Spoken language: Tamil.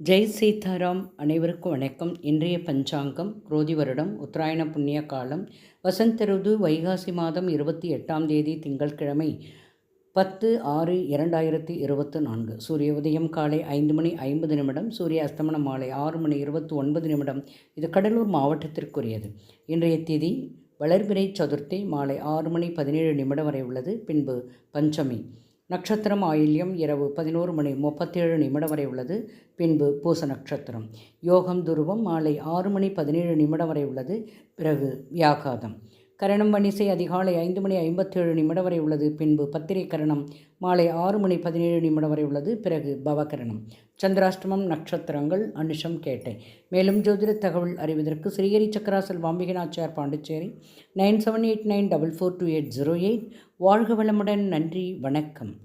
ஜெய் சீதாராம் அனைவருக்கும் வணக்கம். இன்றைய பஞ்சாங்கம் குரோதி வருடம் உத்தராயண புண்ணிய காலம் வசந்த ருது வைகாசி மாதம் இருபத்தி எட்டாம் தேதி திங்கட்கிழமை பத்து ஆறு இரண்டாயிரத்தி இருபத்து நான்கு. சூரிய உதயம் காலை ஐந்து மணி ஐம்பது நிமிடம் சூரிய அஸ்தமனம் மாலை ஆறு மணி இருபத்தி ஒன்பது நிமிடம். இது கடலூர் மாவட்டத்திற்குரியது. இன்றைய தேதி வளர்பிறை சதுர்த்தி மாலை ஆறு மணி பதினேழு நிமிடம் வரை உள்ளது. பின்பு பஞ்சமி. நட்சத்திரம் ஆயில்யம் இரவு பதினோரு மணி முப்பத்தேழு நிமிடம் வரை உள்ளது. பின்பு பூச நட்சத்திரம். யோகம் துருவம் மாலை ஆறு மணி பதினேழு நிமிடம் வரை உள்ளது. பிறகு வியாகாதம் கரணம் வணிசை அதிகாலை ஐந்து மணி ஐம்பத்தேழு நிமிடம் வரை உள்ளது. பின்பு பத்திரை கரணம் மாலை ஆறு மணி பதினேழு நிமிடம் வரை உள்ளது. பிறகு பவகரணம். சந்திராஷ்டமம் நட்சத்திரங்கள் அனுஷம் கேட்டை. மேலும் ஜோதிட தகவல் அறிவதற்கு ஸ்ரீஹரி சக்கராசல் வாம்பிகநாச்சியார் Pondicherry. Nine seven eight nine double four two eight zero eight. வாழ்க வளமுடன். நன்றி. வணக்கம்.